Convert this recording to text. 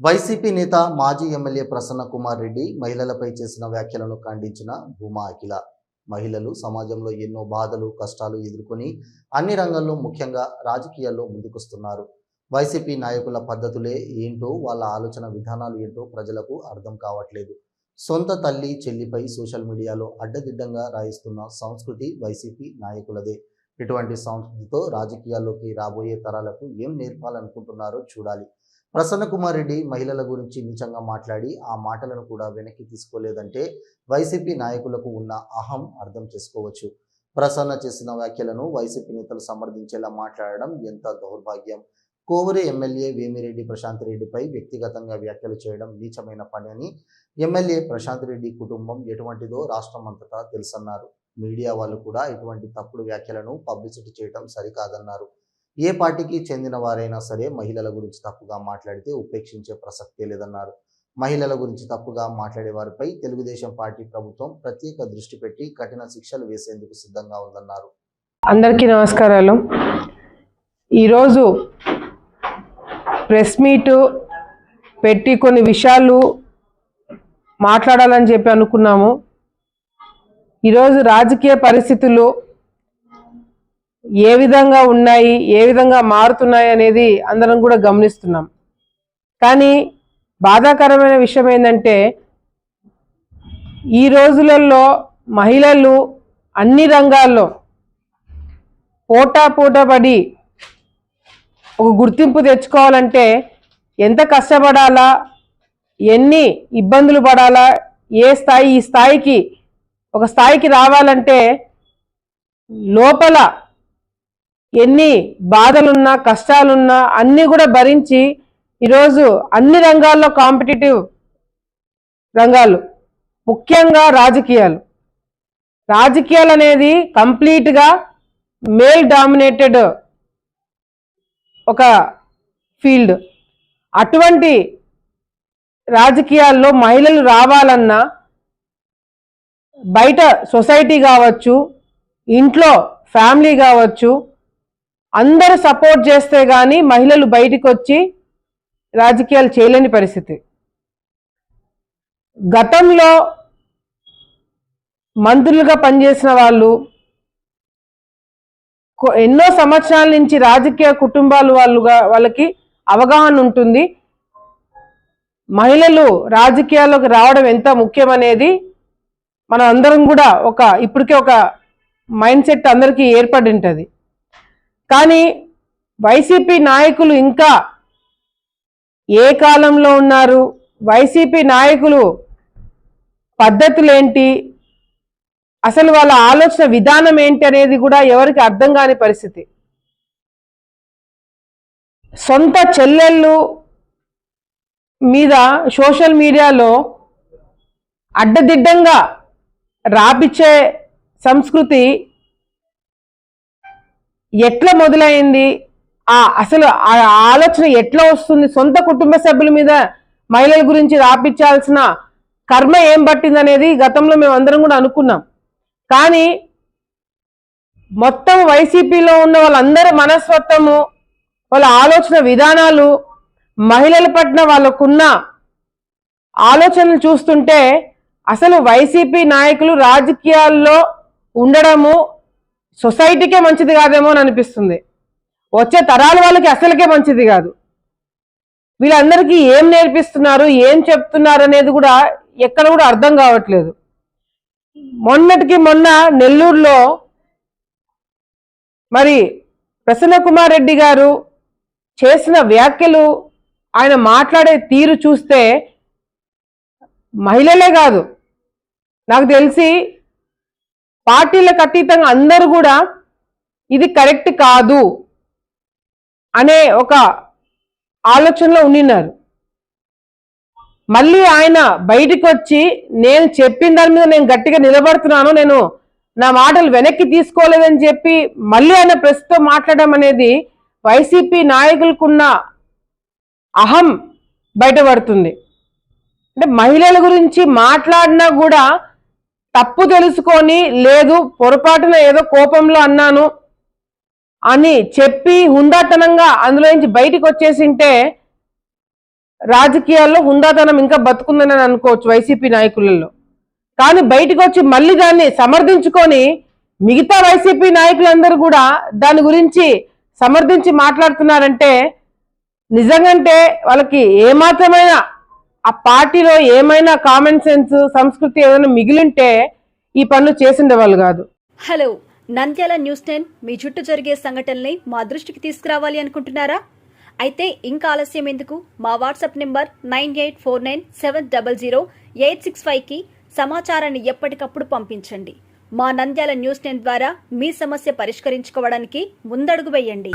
YCP నేత మాజీ MLA Prasanna Kumar Reddy మహిళలపై చేసిన వ్యాఖ్యలను ఖండించిన భూమా అఖిల. మహిళలు సమాజంలో ఎన్నో బాధలు కష్టాలు ఎదుర్కొని అన్ని రంగాల్లో ముఖ్యంగా రాజకీయాల్లో ముందుకొస్తున్నారు. వైసీపీ నాయకుల పద్ధతులే ఏంటో వాళ్ళ ఆలోచన విధానాలు ఏంటో ప్రజలకు అర్థం కావట్లేదు. సొంత తల్లి చెల్లిపై సోషల్ మీడియాలో అడ్డదిడ్డంగా రాయిస్తున్న సంస్కృతి వైసీపీ నాయకులదే. ఇటువంటి సంస్కృతితో రాజకీయాల్లోకి రాబోయే తరాలకు ఏం నేర్పాలనుకుంటున్నారో చూడాలి. ప్రసన్న కుమార్ రెడ్డి మహిళల గురించి నీచంగా మాట్లాడి ఆ మాటలను కూడా వెనక్కి తీసుకోలేదంటే వైసీపీ నాయకులకు ఉన్న అహం అర్థం చేసుకోవచ్చు. ప్రసన్న చేసిన వ్యాఖ్యలను వైసీపీ నేతలు సమర్థించేలా మాట్లాడడం ఎంత దౌర్భాగ్యం? కోవూరు ఎమ్మెల్యే వేమిరెడ్డి ప్రశాంత్ రెడ్డిపై వ్యక్తిగతంగా వ్యాఖ్యలు చేయడం నీచమైన పని అని ఎమ్మెల్యే ప్రశాంత్ రెడ్డి కుటుంబం ఎటువంటిదో రాష్ట్రం అంతటా తెలుసన్నారు. మీడియా వాళ్ళు కూడా ఇటువంటి తప్పుడు వ్యాఖ్యలను పబ్లిసిటీ చేయడం సరికాదన్నారు. ఏ పార్టీకి చెందిన వారైనా సరే మహిళల గురించి తప్పుగా మాట్లాడితే ఉపేక్షించే ప్రసక్తే లేదన్నారు. మహిళల గురించి తప్పుగా మాట్లాడే వారిపై తెలుగుదేశం పార్టీ ప్రభుత్వం ప్రత్యేక దృష్టి పెట్టి కఠిన శిక్షలు వేసేందుకు సిద్ధంగా ఉందన్నారు. అందరికీ నమస్కారాలు. ఈరోజు ప్రెస్ మీట్ పెట్టి కొన్ని విషయాలు మాట్లాడాలని చెప్పి అనుకున్నాము. ఈరోజు రాజకీయ పరిస్థితులు ఏ విధంగా ఉన్నాయి ఏ విధంగా మారుతున్నాయి అనేది అందరం కూడా గమనిస్తున్నాం. కానీ బాధాకరమైన విషయం ఏంటంటే ఈ రోజులలో మహిళలు అన్ని రంగాల్లో పోటా పోటా పడి ఒక గుర్తింపు తెచ్చుకోవాలంటే ఎంత కష్టపడాలా ఎన్ని ఇబ్బందులు పడాలా ఏ స్థాయి ఈ స్థాయికి ఒక స్థాయికి రావాలంటే లోపల ఎన్ని బాధలున్నా కష్టాలున్నా అన్నీ కూడా భరించి ఈరోజు అన్ని రంగాల్లో కాంపిటేటివ్ రంగాలు ముఖ్యంగా రాజకీయాలు. రాజకీయాలు అనేది కంప్లీట్గా మేల్ డామినేటెడ్ ఒక ఫీల్డ్. అటువంటి రాజకీయాల్లో మహిళలు రావాలన్నా బయట సొసైటీ కావచ్చు ఇంట్లో ఫ్యామిలీ కావచ్చు అందరూ సపోర్ట్ చేస్తే కానీ మహిళలు బయటికి వచ్చి రాజకీయాలు చేయలేని పరిస్థితి. గతంలో మంత్రులుగా పనిచేసిన వాళ్ళు ఎన్నో సంవత్సరాల నుంచి రాజకీయ కుటుంబాలు వాళ్ళుగా వాళ్ళకి అవగాహన ఉంటుంది. మహిళలు రాజకీయాల్లోకి రావడం ఎంత ముఖ్యమనేది మనం అందరం కూడా ఒక ఇప్పటికే ఒక మైండ్ సెట్ అందరికీ ఏర్పడి ఉంటుంది. కానీ వైసీపీ నాయకులు ఇంకా ఏ కాలంలో ఉన్నారు? వైసీపీ నాయకులు పద్ధతులేంటి? అసలు వాళ్ళ ఆలోచన విధానం ఏంటి అనేది కూడా ఎవరికి అర్థం కాని పరిస్థితి. సొంత చెల్లెళ్ళు మీద సోషల్ మీడియాలో అడ్డదిడ్డంగా రాపిచ్చే సంస్కృతి ఎట్లా మొదలైంది? ఆ అసలు ఆ ఆలోచన ఎట్లా వస్తుంది? సొంత కుటుంబ సభ్యుల మీద మహిళల గురించి రాపించాల్సిన కర్మ ఏం పట్టింది అనేది గతంలో మేము అందరం కూడా అనుకున్నాం. కానీ మొత్తం వైసీపీలో ఉన్న వాళ్ళందరి మనస్తత్వము వాళ్ళ ఆలోచన విధానాలు మహిళల పట్ల వాళ్ళకున్న ఆలోచనలు చూస్తుంటే అసలు వైసీపీ నాయకులు రాజకీయాల్లో ఉండడము సొసైటీకే మంచిది కాదేమో అని అనిపిస్తుంది. వచ్చే తరాల వాళ్ళకి అసలుకే మంచిది కాదు. వీళ్ళందరికీ ఏం నేర్పిస్తున్నారు ఏం చెప్తున్నారు అనేది కూడా ఎక్కడ కూడా అర్థం కావట్లేదు. మొన్నటికి మొన్న నెల్లూరులో మరి ప్రసన్న కుమార్ రెడ్డి గారు చేసిన వ్యాఖ్యలు ఆయన మాట్లాడే తీరు చూస్తే మహిళలే కాదు. నాకు తెలిసి పార్టీలకు అతీతంగా అందరూ కూడా ఇది కరెక్ట్ కాదు అనే ఒక ఆలోచనలో ఉండినారు. మళ్ళీ ఆయన బయటికి వచ్చి నేను చెప్పిన దాని మీద నేను గట్టిగా నిలబడుతున్నాను నేను నా మాటలు వెనక్కి తీసుకోలేదని చెప్పి మళ్ళీ ఆయన ప్రెస్తో మాట్లాడడం అనేది వైసీపీ నాయకులకున్న అహం బయటపడుతుంది. అంటే మహిళల గురించి మాట్లాడినా కూడా తప్పు తెలుసుకొని లేదు పొరపాటున ఏదో కోపంలో అన్నాను అని చెప్పి హుందాతనంగా అందులో నుంచి బయటికి వచ్చేసింటే రాజకీయాల్లో హుందాతనం ఇంకా బతుకుందని అనుకోవచ్చు వైసీపీ నాయకులలో. కానీ బయటకు వచ్చి మళ్ళీ దాన్ని సమర్థించుకొని మిగతా వైసీపీ నాయకులందరూ కూడా దాని గురించి సమర్థించి మాట్లాడుతున్నారంటే నిజంగంటే వాళ్ళకి ఏమాత్రమైన ఆ పార్టీలో ఏమైనా కామన్ సెన్స్ సంస్కృతి ఏదైనా మిగిలింటే ఈ పనులు చేసిండేవాళ్ళు కాదు. హలో నంద్యాల న్యూస్ టెన్ మీ చుట్టూ జరిగే సంఘటనల్ని మా దృష్టికి తీసుకురావాలి అనుకుంటున్నారా? అయితే ఇంకా ఆలస్యం ఎందుకు? మా WhatsApp number nine eight four nine seven double zero eight six ఫైవ్కి సమాచారాన్ని ఎప్పటికప్పుడు పంపించండి. మా నంద్యాల న్యూస్ టెన్ ద్వారా మీ సమస్య పరిష్కరించుకోవడానికి ముందడుగు వేయండి.